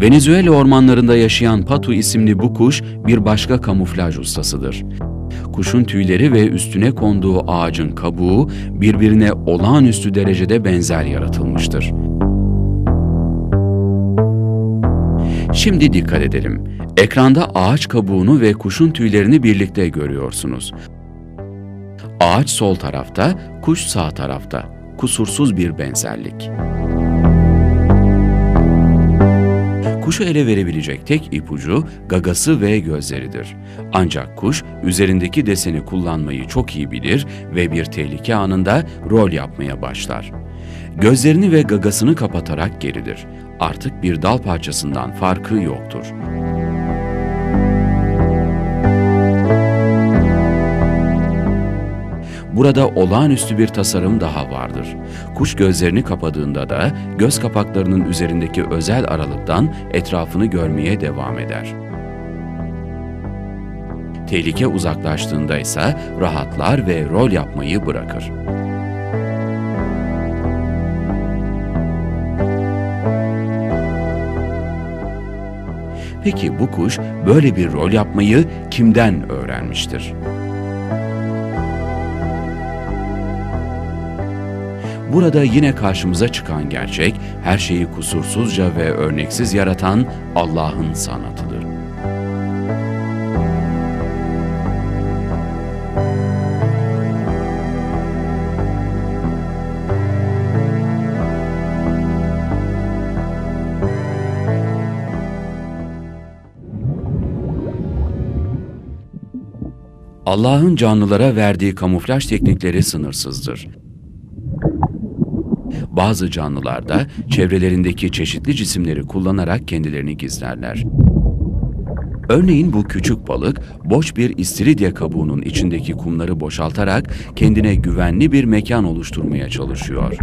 Venezuela ormanlarında yaşayan Patu isimli bu kuş bir başka kamuflaj ustasıdır. Kuşun tüyleri ve üstüne konduğu ağacın kabuğu birbirine olağanüstü derecede benzer yaratılmıştır. Şimdi dikkat edelim. Ekranda ağaç kabuğunu ve kuşun tüylerini birlikte görüyorsunuz. Ağaç sol tarafta, kuş sağ tarafta. Kusursuz bir benzerlik. Kuşu ele verebilecek tek ipucu gagası ve gözleridir. Ancak kuş üzerindeki deseni kullanmayı çok iyi bilir ve bir tehlike anında rol yapmaya başlar. Gözlerini ve gagasını kapatarak gerilir. Artık bir dal parçasından farkı yoktur. Burada olağanüstü bir tasarım daha vardır. Kuş gözlerini kapadığında da göz kapaklarının üzerindeki özel aralıktan etrafını görmeye devam eder. Tehlike uzaklaştığında ise rahatlar ve rol yapmayı bırakır. Peki bu kuş böyle bir rol yapmayı kimden öğrenmiştir? Burada yine karşımıza çıkan gerçek, her şeyi kusursuzca ve örneksiz yaratan Allah'ın sanatıdır. Allah'ın canlılara verdiği kamuflaj teknikleri sınırsızdır. Bazı canlılar da çevrelerindeki çeşitli cisimleri kullanarak kendilerini gizlerler. Örneğin bu küçük balık boş bir istiridye kabuğunun içindeki kumları boşaltarak kendine güvenli bir mekan oluşturmaya çalışıyor.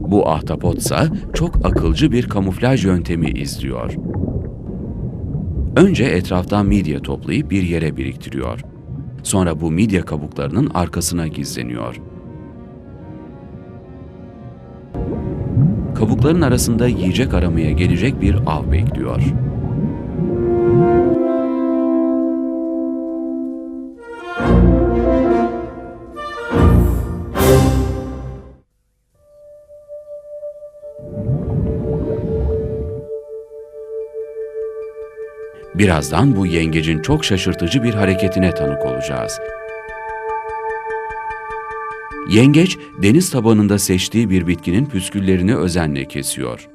Bu ahtapotsa çok akılcı bir kamuflaj yöntemi izliyor. Önce etraftan midye toplayıp bir yere biriktiriyor. Sonra bu midye kabuklarının arkasına gizleniyor. Kabukların arasında yiyecek aramaya gelecek bir av bekliyor. Birazdan bu yengecin çok şaşırtıcı bir hareketine tanık olacağız. Yengeç, deniz tabanında seçtiği bir bitkinin püsküllerini özenle kesiyor.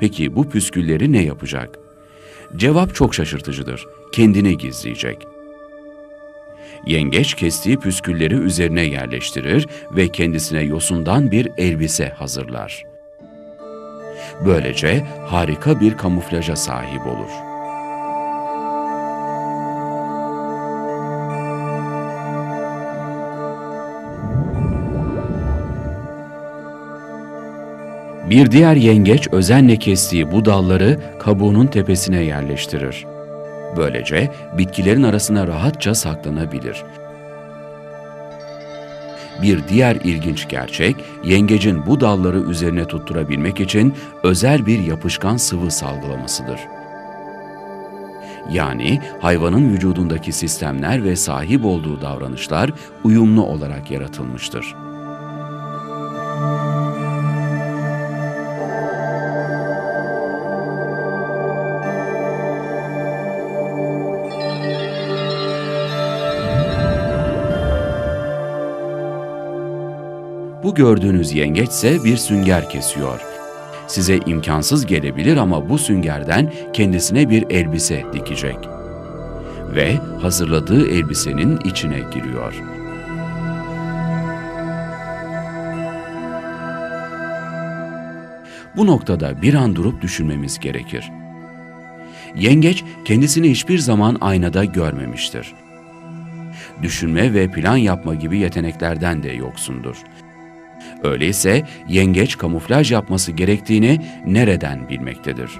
Peki bu püskülleri ne yapacak? Cevap çok şaşırtıcıdır. Kendini gizleyecek. Yengeç kestiği püskülleri üzerine yerleştirir ve kendisine yosundan bir elbise hazırlar. Böylece harika bir kamuflaja sahip olur. Bir diğer yengeç özenle kestiği bu dalları kabuğunun tepesine yerleştirir. Böylece bitkilerin arasına rahatça saklanabilir. Bir diğer ilginç gerçek, yengecin bu dalları üzerine tutturabilmek için özel bir yapışkan sıvı salgılamasıdır. Yani hayvanın vücudundaki sistemler ve sahip olduğu davranışlar uyumlu olarak yaratılmıştır. Bu gördüğünüz yengeç ise bir sünger kesiyor. Size imkansız gelebilir ama bu süngerden kendisine bir elbise dikecek. Ve hazırladığı elbisenin içine giriyor. Bu noktada bir an durup düşünmemiz gerekir. Yengeç kendisini hiçbir zaman aynada görmemiştir. Düşünme ve plan yapma gibi yeteneklerden de yoksundur. Öyleyse yengeç kamuflaj yapması gerektiğini nereden bilmektedir?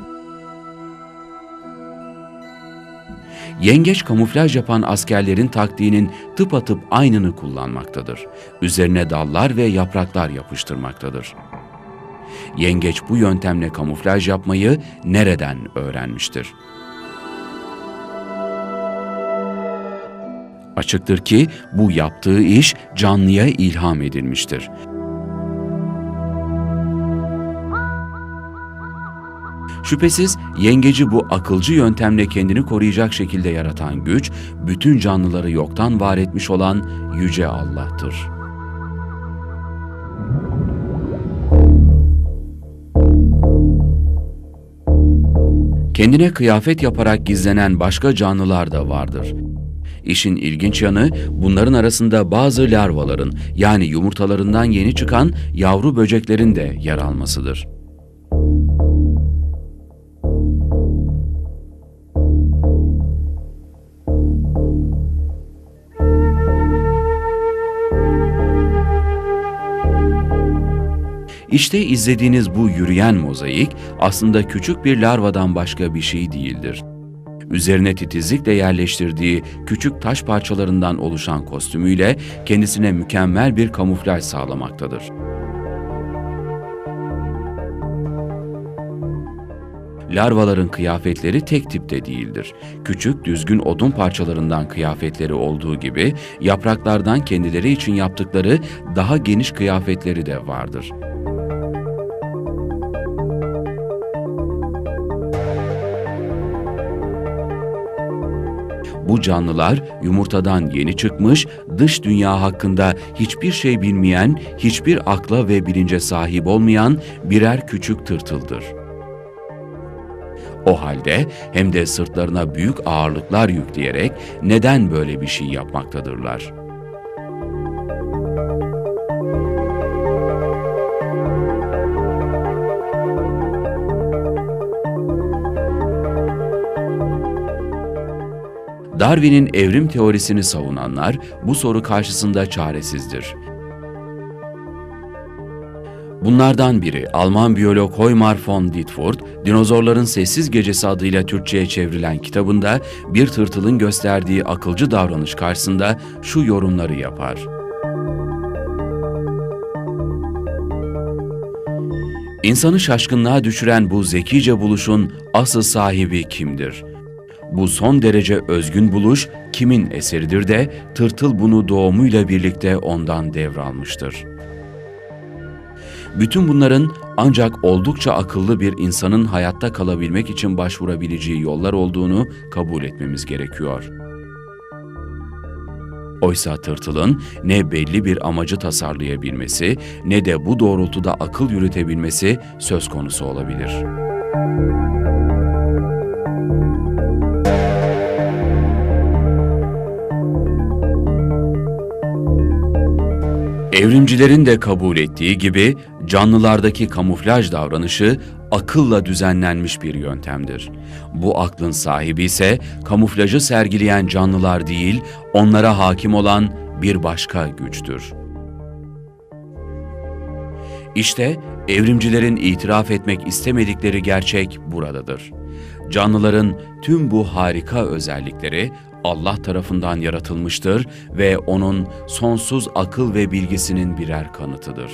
Yengeç kamuflaj yapan askerlerin taktiğinin tıpatıp aynını kullanmaktadır. Üzerine dallar ve yapraklar yapıştırmaktadır. Yengeç bu yöntemle kamuflaj yapmayı nereden öğrenmiştir? Açıktır ki bu yaptığı iş canlıya ilham edilmiştir. Şüphesiz yengeci bu akılcı yöntemle kendini koruyacak şekilde yaratan güç, bütün canlıları yoktan var etmiş olan Yüce Allah'tır. Kendine kıyafet yaparak gizlenen başka canlılar da vardır. İşin ilginç yanı bunların arasında bazı larvaların yani yumurtalarından yeni çıkan yavru böceklerin de yer almasıdır. İşte izlediğiniz bu yürüyen mozaik aslında küçük bir larvadan başka bir şey değildir. Üzerine titizlikle yerleştirdiği küçük taş parçalarından oluşan kostümüyle kendisine mükemmel bir kamuflaj sağlamaktadır. Larvaların kıyafetleri tek tipte değildir. Küçük, düzgün odun parçalarından kıyafetleri olduğu gibi yapraklardan kendileri için yaptıkları daha geniş kıyafetleri de vardır. Bu canlılar yumurtadan yeni çıkmış, dış dünya hakkında hiçbir şey bilmeyen, hiçbir akla ve bilince sahip olmayan birer küçük tırtıldır. O halde hem de sırtlarına büyük ağırlıklar yükleyerek neden böyle bir şey yapmaktadırlar? Darwin'in evrim teorisini savunanlar bu soru karşısında çaresizdir. Bunlardan biri Alman biyolog Hoymar von Ditfurth, Dinozorların Sessiz Gecesi adıyla Türkçe'ye çevrilen kitabında bir tırtılın gösterdiği akılcı davranış karşısında şu yorumları yapar. İnsanı şaşkınlığa düşüren bu zekice buluşun asıl sahibi kimdir? Bu son derece özgün buluş kimin eseridir de tırtıl bunu doğumuyla birlikte ondan devralmıştır. Bütün bunların ancak oldukça akıllı bir insanın hayatta kalabilmek için başvurabileceği yollar olduğunu kabul etmemiz gerekiyor. Oysa tırtılın ne belli bir amacı tasarlayabilmesi ne de bu doğrultuda akıl yürütebilmesi söz konusu olabilir. Evrimcilerin de kabul ettiği gibi canlılardaki kamuflaj davranışı akılla düzenlenmiş bir yöntemdir. Bu aklın sahibi ise kamuflajı sergileyen canlılar değil, onlara hakim olan bir başka güçtür. İşte evrimcilerin itiraf etmek istemedikleri gerçek buradadır. Canlıların tüm bu harika özellikleri Allah tarafından yaratılmıştır ve onun sonsuz akıl ve bilgisinin birer kanıtıdır.